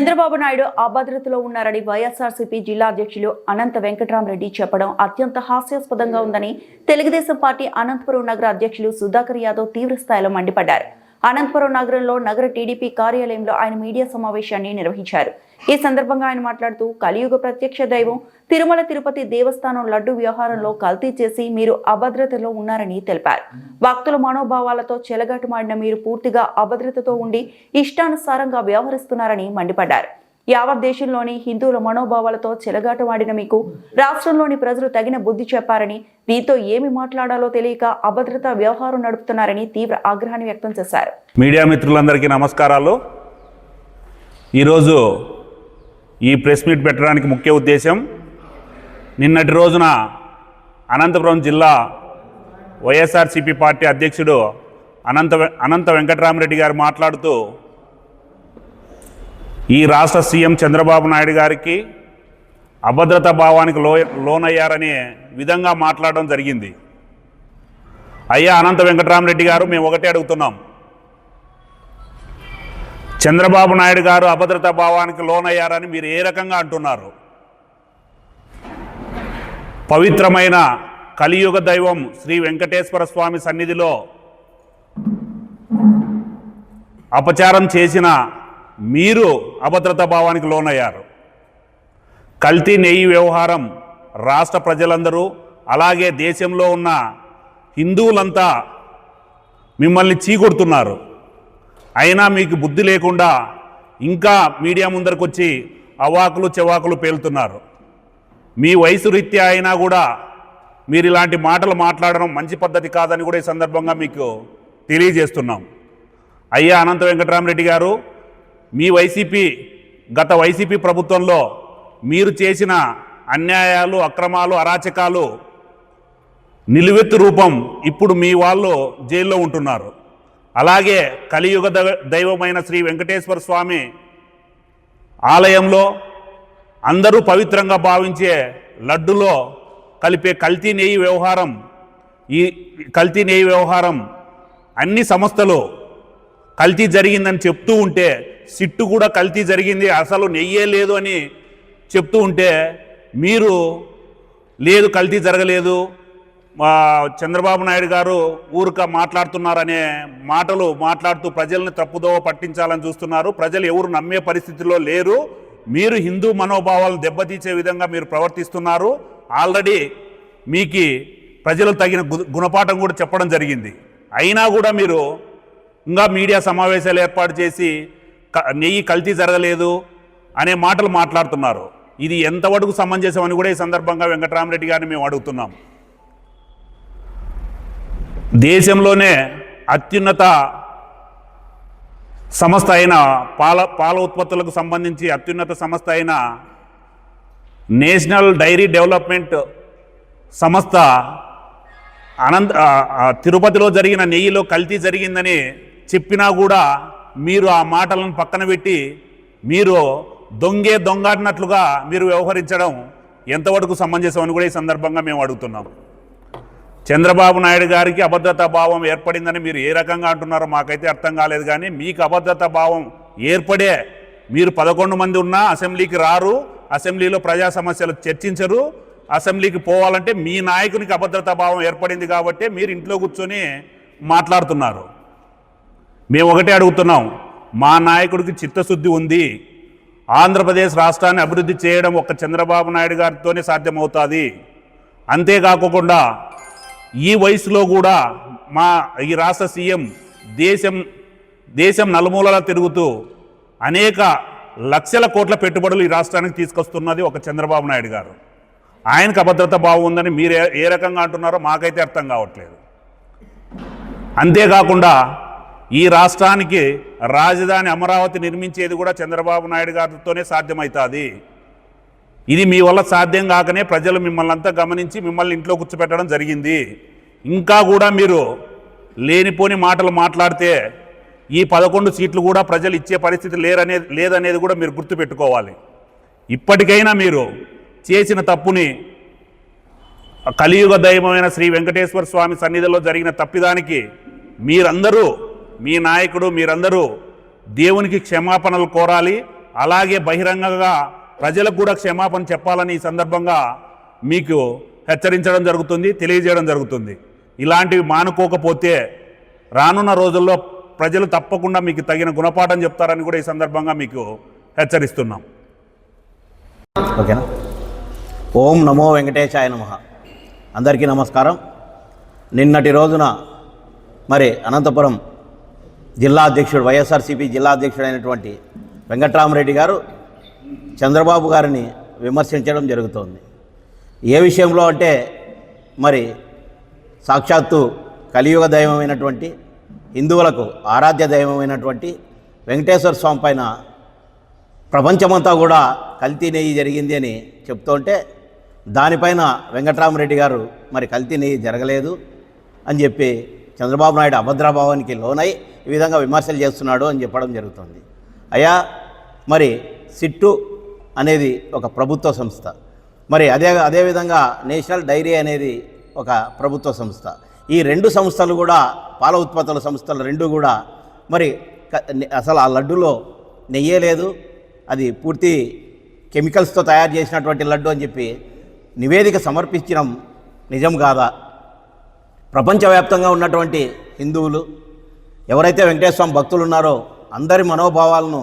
చంద్రబాబు నాయుడు అభద్రతలో ఉన్నారని వైఎస్ఆర్సీపీ జిల్లా అధ్యక్షులు అనంత వెంకటరామరెడ్డి చెప్పడం అత్యంత హాస్యాస్పదంగా ఉందని తెలుగుదేశం పార్టీ అనంతపురం నగర అధ్యక్షులు సుధాకర్ యాదవ్ తీవ్ర స్థాయిలో మండిపడ్డారు. అనంతపురం నగరంలో నగర టీడీపీ కార్యాలయంలో ఆయన మీడియా సమావేశాన్ని నిర్వహించారు. ఈ సందర్భంగా ఆయన మాట్లాడుతూ కలియుగ ప్రత్యక్ష దైవం తిరుమల తిరుపతి దేవస్థానం లడ్డు వ్యవహారంలో కల్తీ చేసి మీరు అభద్రతలో ఉన్నారని తెలిపారు. భక్తుల మనోభావాలతో చెలగాటమాడిన మీరు పూర్తిగా అభద్రతతో ఉండి ఇష్టానుసారంగా వ్యవహరిస్తున్నారని మండిపడ్డారు. యావత్ దేశంలోని హిందువుల మనోభావాలతో చెలగాటమాడిన మీకు రాష్ట్రంలోని ప్రజలు తగిన బుద్ధి చెప్పారని దీంతో ఏమి మాట్లాడాలో తెలియక అభద్రత వ్యవహారం నడుపుతున్నారని తీవ్ర ఆగ్రహాన్ని వ్యక్తం చేశారు. మీడియా మిత్రులందరికీ నమస్కారాలు. ఈరోజు ఈ ప్రెస్ మీట్ పెట్టడానికి ముఖ్య ఉద్దేశం నిన్నటి రోజున అనంతపురం జిల్లా వైఎస్ఆర్సిపి పార్టీ అధ్యక్షుడు అనంత అనంత వెంకటరామరెడ్డి గారు మాట్లాడుతూ ఈ రాష్ట్ర సీఎం చంద్రబాబు నాయుడు గారికి అభద్రతా భావానికి లో లోనయ్యారనే విధంగా మాట్లాడడం జరిగింది. అయ్యా అనంత వెంకటరామరెడ్డి గారు మేము ఒకటే అడుగుతున్నాం. చంద్రబాబు నాయుడు గారు అభద్రతా భావానికి లోనయ్యారని మీరు ఏ రకంగా అంటున్నారు? పవిత్రమైన కలియుగ దైవం శ్రీ వెంకటేశ్వర స్వామి సన్నిధిలో అపచారం చేసిన మీరు అభద్రతా భావానికి లోనయ్యారు. కల్తీ నెయ్యి వ్యవహారం రాష్ట్ర ప్రజలందరూ అలాగే దేశంలో ఉన్న హిందువులంతా మిమ్మల్ని చీకొడుతున్నారు. అయినా మీకు బుద్ధి లేకుండా ఇంకా మీడియా ముందరకు వచ్చి అవాకులు చెవాకులు పేలుతున్నారు. మీ వయసు రీత్యా అయినా కూడా మీరు ఇలాంటి మాటలు మాట్లాడడం మంచి పద్ధతి కాదని కూడా ఈ సందర్భంగా మీకు తెలియజేస్తున్నాం. అయ్యా అనంత వెంకటరామరెడ్డి గారు మీ వైసీపీ గత వైసీపీ ప్రభుత్వంలో మీరు చేసిన అన్యాయాలు అక్రమాలు అరాచకాలు నిలువెత్తు రూపం ఇప్పుడు మీ వాళ్ళు జైల్లో ఉంటున్నారు. అలాగే కలియుగ దైవ- దైవమైన శ్రీ వెంకటేశ్వర స్వామి ఆలయంలో అందరూ పవిత్రంగా భావించే లడ్డులో కలిపే కల్తీ నెయ్యి వ్యవహారం ఈ కల్తీ నెయ్యి వ్యవహారం అన్ని సంస్థలు కల్తీ జరిగిందని చెప్తూ ఉంటే సిట్టు కూడా కల్తీ జరిగింది అసలు నెయ్యే లేదు అని చెప్తూ ఉంటే మీరు లేదు కల్తీ జరగలేదు మా చంద్రబాబు నాయుడు గారు ఊరిక మాట్లాడుతున్నారనే మాటలు మాట్లాడుతూ ప్రజల్ని తప్పుదోవ పట్టించాలని చూస్తున్నారు. ప్రజలు ఎవరు నమ్మే పరిస్థితిలో లేరు. మీరు హిందూ మనోభావాలను దెబ్బతీసే విధంగా మీరు ప్రవర్తిస్తున్నారు. ఆల్రెడీ మీకు ప్రజలు తగిన గు- గుణపాఠం కూడా చెప్పడం జరిగింది. అయినా కూడా మీరు ఇంకా మీడియా సమావేశాలు ఏర్పాటు చేసి క- నెయ్యి కల్తీ జరగలేదు అనే మాటలు మాట్లాడుతున్నారు. ఇది ఎంతవరకు సమంజసం అని కూడా ఈ సందర్భంగా వెంకటరామరెడ్డి గారిని మేము అడుగుతున్నాం. దేశంలోనే అత్యున్నత సంస్థ అయిన పాల పాల ఉత్పత్తులకు సంబంధించి అత్యున్నత సంస్థ అయిన నేషనల్ డైరీ డెవలప్మెంట్ సంస్థ అనంత తిరుపతిలో జరిగిన నెయ్యిలో కల్తీ జరిగిందని చెప్పినా కూడా మీరు ఆ మాటలను పక్కన పెట్టి మీరు దొంగే దొంగాడినట్లుగా మీరు వ్యవహరించడం ఎంతవరకు సమంజసం అని కూడా ఈ సందర్భంగా మేము అడుగుతున్నాం. చంద్రబాబు నాయుడు గారికి అభద్రతా భావం ఏర్పడిందని మీరు ఏ రకంగా అంటున్నారో మాకైతే అర్థం కాలేదు కానీ మీకు అభద్రతా భావం ఏర్పడే మీరు పదకొండు మంది ఉన్నా అసెంబ్లీకి రారు అసెంబ్లీలో ప్రజా సమస్యలు చర్చించరు అసెంబ్లీకి పోవాలంటే మీ నాయకునికి అభద్రతా భావం ఏర్పడింది కాబట్టి మీరు ఇంట్లో కూర్చొని మాట్లాడుతున్నారు. మేము ఒకటే అడుగుతున్నాం మా నాయకుడికి చిత్తశుద్ధి ఉంది ఆంధ్రప్రదేశ్ రాష్ట్రాన్ని అభివృద్ధి చేయడం ఒక చంద్రబాబు నాయుడు గారితోనే సాధ్యమవుతుంది. అంతేకాకుండా ఈ వయసులో కూడా మా ఈ రాష్ట్ర సీఎం దేశం దేశం నలుమూలలా తిరుగుతూ అనేక లక్షల కోట్ల పెట్టుబడులు ఈ రాష్ట్రానికి తీసుకొస్తున్నది ఒక చంద్రబాబు నాయుడు గారు. ఆయనకు అభద్రత బాగుందని మీరు ఏ రకంగా అంటున్నారో మాకైతే అర్థం కావట్లేదు. అంతేకాకుండా ఈ రాష్ట్రానికి రాజధాని అమరావతి నిర్మించేది కూడా చంద్రబాబు నాయుడు గారితోనే సాధ్యమవుతుంది ఇది మీ వల్ల సాధ్యం కాకనే ప్రజలు మిమ్మల్ని అంతా గమనించి మిమ్మల్ని ఇంట్లో కూర్చోపెట్టడం జరిగింది. ఇంకా కూడా మీరు లేనిపోని మాటలు మాట్లాడితే ఈ పదకొండు సీట్లు కూడా ప్రజలు ఇచ్చే పరిస్థితి లేరనే లేదనేది కూడా మీరు గుర్తుపెట్టుకోవాలి. ఇప్పటికైనా మీరు చేసిన తప్పుని కలియుగ దైవమైన శ్రీ వెంకటేశ్వర స్వామి సన్నిధిలో జరిగిన తప్పిదానికి మీరందరూ మీ నాయకుడు మీరందరూ దేవునికి క్షమాపణలు కోరాలి. అలాగే బహిరంగంగా ప్రజలకు కూడా క్షమాపణ చెప్పాలని ఈ సందర్భంగా మీకు హెచ్చరించడం జరుగుతుంది తెలియజేయడం జరుగుతుంది. ఇలాంటివి మానుకోకపోతే రానున్న రోజుల్లో ప్రజలు తప్పకుండా మీకు తగిన గుణపాఠం చెప్తారని కూడా ఈ సందర్భంగా మీకు హెచ్చరిస్తున్నాం. ఓకేనా? ఓం నమో వెంకటేశాయ నమ. అందరికీ నమస్కారం. నిన్నటి రోజున మరి అనంతపురం జిల్లా అధ్యక్షుడు వైఎస్ఆర్సీపీ జిల్లా అధ్యక్షుడైనటువంటి వెంకట్రామరెడ్డి గారు చంద్రబాబు గారిని విమర్శించడం జరుగుతోంది. ఏ విషయంలో అంటే మరి సాక్షాత్తు కలియుగ దైవమైనటువంటి హిందువులకు ఆరాధ్య దైవమైనటువంటి వెంకటేశ్వర స్వామి పైన ప్రపంచమంతా కూడా కల్తీ నెయ్యి జరిగింది అని చెప్తుంటే దానిపైన వెంకటరామరెడ్డి గారు మరి కల్తీ నెయ్యి జరగలేదు అని చెప్పి చంద్రబాబు నాయుడు అభద్రభావానికి లోనై ఈ విధంగా విమర్శలు చేస్తున్నాడు అని చెప్పడం జరుగుతుంది. అయ్యా మరి సిట్టు అనేది ఒక ప్రభుత్వ సంస్థ. మరి అదే అదేవిధంగా నేషనల్ డైరీ అనేది ఒక ప్రభుత్వ సంస్థ. ఈ రెండు సంస్థలు కూడా పాల ఉత్పత్తుల సంస్థలు రెండు కూడా మరి అసలు ఆ లడ్డులో నెయ్యే లేదు. అది పూర్తి కెమికల్స్తో తయారు చేసినటువంటి లడ్డు అని చెప్పి నివేదిక సమర్పించడం నిజం కాదా? ప్రపంచవ్యాప్తంగా ఉన్నటువంటి హిందువులు ఎవరైతే వెంకటేశ్వర స్వామి భక్తులు ఉన్నారో అందరి మనోభావాలను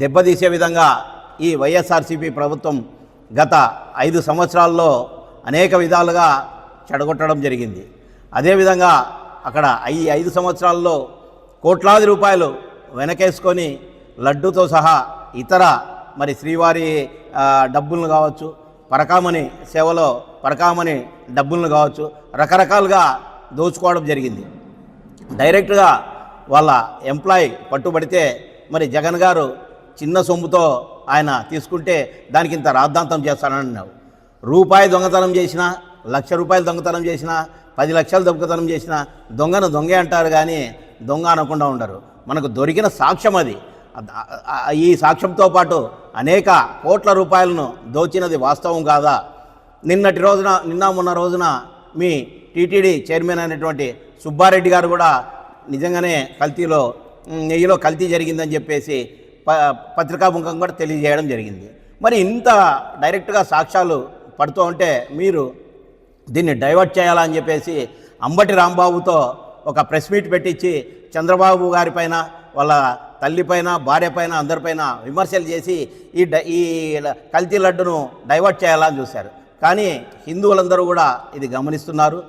దెబ్బతీసే విధంగా ఈ వైఎస్ఆర్సీపీ ప్రభుత్వం గత ఐదు సంవత్సరాల్లో అనేక విధాలుగా చెడగొట్టడం జరిగింది. అదేవిధంగా అక్కడ ఈ ఐదు సంవత్సరాల్లో కోట్లాది రూపాయలు వెనకేసుకొని లడ్డూతో సహా ఇతర మరి శ్రీవారి డబ్బులను కావచ్చు పరకామణి సేవలో పరకామణి డబ్బులను కావచ్చు రకరకాలుగా దోచుకోవడం జరిగింది. డైరెక్ట్గా వాళ్ళ ఎంప్లాయ్ పట్టుబడితే మరి జగన్ గారు చిన్న సొమ్ముతో ఆయన తీసుకుంటే దానికి ఇంత రాద్ధాంతం చేస్తానన్నావు రూపాయి దొంగతనం చేసినా లక్ష రూపాయలు దొంగతనం చేసినా పది లక్షలు దొంగతనం చేసినా దొంగను దొంగే అంటారు కానీ దొంగ అనకుండా ఉండరు. మనకు దొరికిన సాక్ష్యం అది. ఈ సాక్ష్యంతో పాటు అనేక కోట్ల రూపాయలను దోచినది వాస్తవం కాదా? నిన్నటి రోజున నిన్న మొన్న రోజున మీ టీటీడీ చైర్మన్ అయినటువంటి సుబ్బారెడ్డి గారు కూడా నిజంగానే కల్తీలో నెయ్యిలో కల్తీ జరిగిందని చెప్పేసి పత్రికాముఖం కూడా తెలియజేయడం జరిగింది. మరి ఇంత డైరెక్ట్గా సాక్ష్యాలు పడుతూ ఉంటే మీరు దీన్ని డైవర్ట్ చేయాలని చెప్పేసి అంబటి రాంబాబుతో ఒక ప్రెస్ మీట్ పెట్టించి చంద్రబాబు గారిపైన వాళ్ళ తల్లిపైన భార్యపైన అందరిపైన విమర్శలు చేసి ఈ ఈ కల్తీ లడ్డును డైవర్ట్ చేయాలని చూశారు. కానీ హిందువులందరూ కూడా ఇది గమనిస్తున్నారు.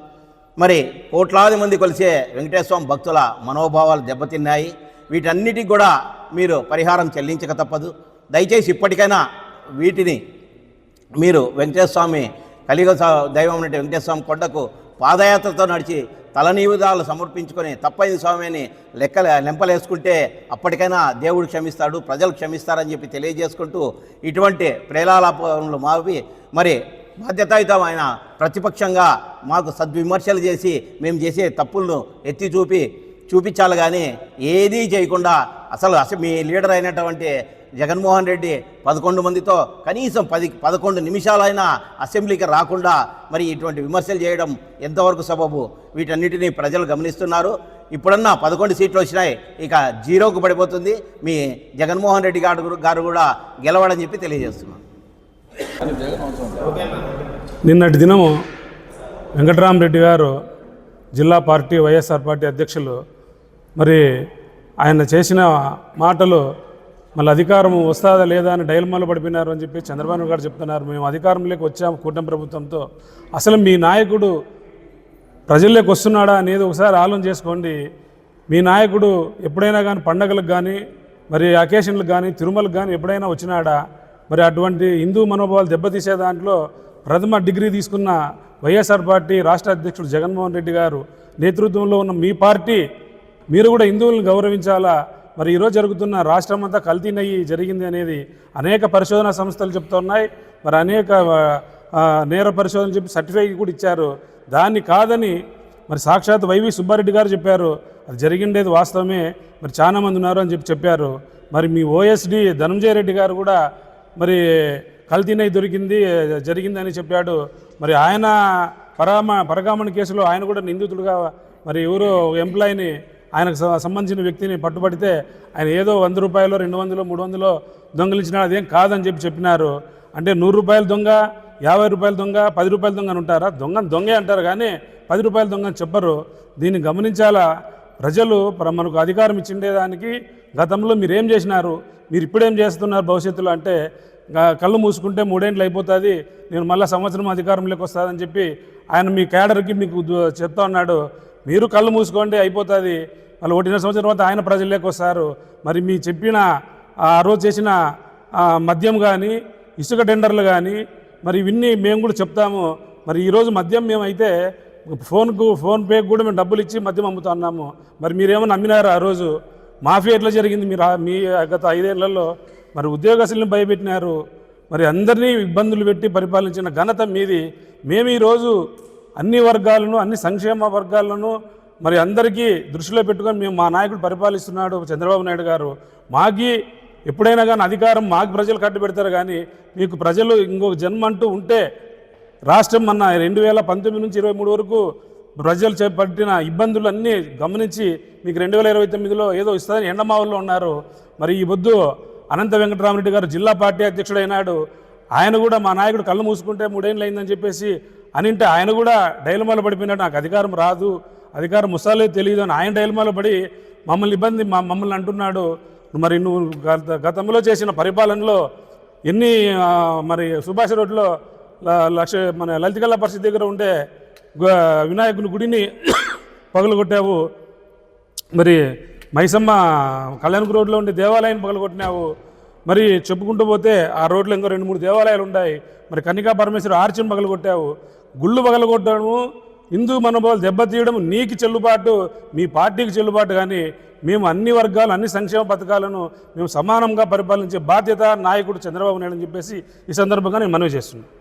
మరి కోట్లాది మంది కొలిసే వెంకటేశ్వర భక్తుల మనోభావాలు దెబ్బతిన్నాయి. వీటన్నిటికి కూడా మీరు పరిహారం చెల్లించక తప్పదు. దయచేసి ఇప్పటికైనా వీటిని మీరు వెంకటేశ్వర స్వామి కలిగ దైవం అంటే వెంకటేశ్వర స్వామి కొండకు పాదయాత్రతో నడిచి తలనీవిధాలు సమర్పించుకొని తప్పైంది స్వామి అని లెక్కల లెంపలేసుకుంటే అప్పటికైనా దేవుడు క్షమిస్తాడు ప్రజలు క్షమిస్తారని చెప్పి తెలియజేసుకుంటూ ఇటువంటి ప్రేలాలాపములు మావి. మరి బాధ్యతాయుతమైన ప్రతిపక్షంగా మాకు సద్విమర్శలు చేసి మేము చేసే తప్పులను ఎత్తి చూపి చూపించాలి కానీ ఏదీ చేయకుండా అసలు అసలు మీ లీడర్ అయినటువంటి జగన్మోహన్ రెడ్డి పదకొండు మందితో కనీసం పది పదకొండు నిమిషాలైనా అసెంబ్లీకి రాకుండా మరి ఇటువంటి విమర్శలు చేయడం ఎంతవరకు సబబు? వీటన్నిటినీ ప్రజలు గమనిస్తున్నారు. ఇప్పుడన్నా పదకొండు సీట్లు వచ్చినాయి ఇక జీరోకు పడిపోతుంది. మీ జగన్మోహన్ రెడ్డి గారు గారు కూడా గెలవడని చెప్పి తెలియజేస్తున్నాను నిన్నటి దినము వెంకటరామరెడ్డి గారు జిల్లా పార్టీ వైఎస్ఆర్ పార్టీ అధ్యక్షులు మరి ఆయన చేసిన మాటలు మళ్ళీ అధికారం వస్తుందా లేదా అని డైల్మాలో పడిపోయినారు అని చెప్పి చంద్రబాబు గారు చెప్తున్నారు. మేము అధికారంలోకి వచ్చాము కూటమి ప్రభుత్వంతో. అసలు మీ నాయకుడు ప్రజల్లోకి వస్తున్నాడా అనేది ఒకసారి ఆలోచన చేసుకోండి. మీ నాయకుడు ఎప్పుడైనా కానీ పండగలకు కానీ మరి అకేషన్లకు కానీ తిరుమలకు కానీ ఎప్పుడైనా వచ్చినాడా? మరి అటువంటి హిందూ మనోభావాలు దెబ్బతీసే దాంట్లో ప్రథమ డిగ్రీ తీసుకున్న వైఎస్ఆర్ పార్టీ రాష్ట్ర అధ్యక్షుడు జగన్మోహన్ రెడ్డి గారు నేతృత్వంలో ఉన్న మీ పార్టీ మీరు కూడా హిందువులను గౌరవించాలా? మరి ఈరోజు జరుగుతున్న రాష్ట్రం అంతా కల్తీ నయ్యి జరిగింది అనేది అనేక పరిశోధనా సంస్థలు చెప్తున్నాయి. మరి అనేక నేర పరిశోధన చెప్పి సర్టిఫికేట్ కూడా ఇచ్చారు. దాన్ని కాదని మరి సాక్షాత్ వైవి సుబ్బారెడ్డి గారు చెప్పారు. అది జరిగిండేది వాస్తవమే. మరి చాలామంది ఉన్నారు అని చెప్పి చెప్పారు. మరి మీ ఓఎస్డి ధనంజయ రెడ్డి గారు కూడా మరి కల్తీ నయ్యి దొరికింది జరిగిందని చెప్పాడు. మరి ఆయన పరామ పరగామణ కేసులో ఆయన కూడా నిందితుడుగా మరి ఎవరో ఎంప్లాయీని ఆయనకు సంబంధించిన వ్యక్తిని పట్టుబడితే ఆయన ఏదో వంద రూపాయలు రెండు వందలు మూడు వందలు దొంగలించినా అదేం కాదని చెప్పి చెప్పినారు. అంటే నూరు రూపాయల దొంగ యాభై రూపాయల దొంగ పది రూపాయల దొంగ అని ఉంటారా? దొంగ దొంగే అంటారు కానీ పది రూపాయల దొంగ అని చెప్పరు. దీన్ని గమనించాలా? ప్రజలు మనకు అధికారం ఇచ్చిండేదానికి గతంలో మీరు ఏం చేసినారు? మీరు ఇప్పుడేం చేస్తున్నారు భవిష్యత్తులో? అంటే కళ్ళు మూసుకుంటే మూడేంట్లు అయిపోతుంది. నేను మళ్ళీ సంవత్సరం అధికారంలోకి వస్తుందని చెప్పి ఆయన మీ క్యాడర్కి మీకు చెప్తా ఉన్నాడు. మీరు కళ్ళు మూసుకోండి అయిపోతుంది. మళ్ళీ ఒకటిన్నర సంవత్సరం తర్వాత ఆయన ప్రజల్లోకి వస్తారు. మరి మీ చెప్పిన ఆ రోజు చేసిన మద్యం కానీ ఇసుక టెండర్లు కానీ మరి ఇవన్నీ మేము కూడా చెప్తాము. మరి ఈరోజు మద్యం మేమైతే ఫోన్కు ఫోన్పేకి కూడా మేము డబ్బులు ఇచ్చి మద్యం అమ్ముతున్నాము మరి మీరేమో నమ్మినారు ఆ రోజు. మాఫియా ఎట్లా జరిగింది? మీరు మీ గత ఐదేళ్ళలో మరి ఉద్యోగస్తులను భయపెట్టినారు. మరి అందరినీ ఇబ్బందులు పెట్టి పరిపాలించిన ఘనత మీది. మేము ఈరోజు అన్ని వర్గాలను అన్ని సంక్షేమ వర్గాలను మరి అందరికీ దృష్టిలో పెట్టుకొని మేము మా నాయకుడు పరిపాలిస్తున్నాడు చంద్రబాబు నాయుడు గారు. మాకి ఎప్పుడైనా కానీ అధికారం మాకు ప్రజలు కట్టు పెడతారు కానీ మీకు ప్రజలు ఇంకొక జన్మ అంటూ ఉంటే రాష్ట్రం మన రెండు వేల పంతొమ్మిది నుంచి ఇరవై మూడు వరకు ప్రజలు చేపట్టిన ఇబ్బందులన్నీ గమనించి మీకు రెండు వేల ఇరవై తొమ్మిదిలో ఏదో ఇస్తుందని ఎండమావుల్లో ఉన్నారు. మరి ఈ పొద్దు అనంత వెంకటరామరెడ్డి గారు జిల్లా పార్టీ అధ్యక్షుడైనాడు. ఆయన కూడా మా నాయకుడు కళ్ళు మూసుకుంటే మూడేళ్ళు అయిందని చెప్పేసి అనింటే ఆయన కూడా డైలమాలో పడిపోయినాడు నాకు అధికారం రాదు అధికారం ముసాలే తెలియదు అని ఆయన డైలమాలో పడి మమ్మల్ని ఇబ్బంది మా మమ్మల్ని అంటున్నాడు. మరి నువ్వు గత గతంలో చేసిన పరిపాలనలో ఎన్ని మరి సుభాష్ రోడ్లో లక్ష మన లలితకల్లా పరిస్థితి దగ్గర ఉండే వినాయకుని గుడిని పగలగొట్టావు. మరి మైసమ్మ కళ్యాణకు రోడ్లో ఉండే దేవాలయాన్ని పగలగొట్టినావు. మరి చెప్పుకుంటూ పోతే ఆ రోడ్లో ఇంకో రెండు మూడు దేవాలయాలు ఉన్నాయి. మరి కన్నికా పరమేశ్వర ఆర్చిని పగలగొట్టావు. గుళ్ళు పగలగొట్టడము హిందూ మనోభావాలు దెబ్బతీయడం నీకు చెల్లుబాటు మీ పార్టీకి చెల్లుబాటు కానీ మేము అన్ని వర్గాలు అన్ని సంక్షేమ పథకాలను మేము సమానంగా పరిపాలించే బాధ్యత నాయకుడు చంద్రబాబు నాయుడు అని చెప్పేసి ఈ సందర్భంగా నేను మనవి చేస్తున్నాను.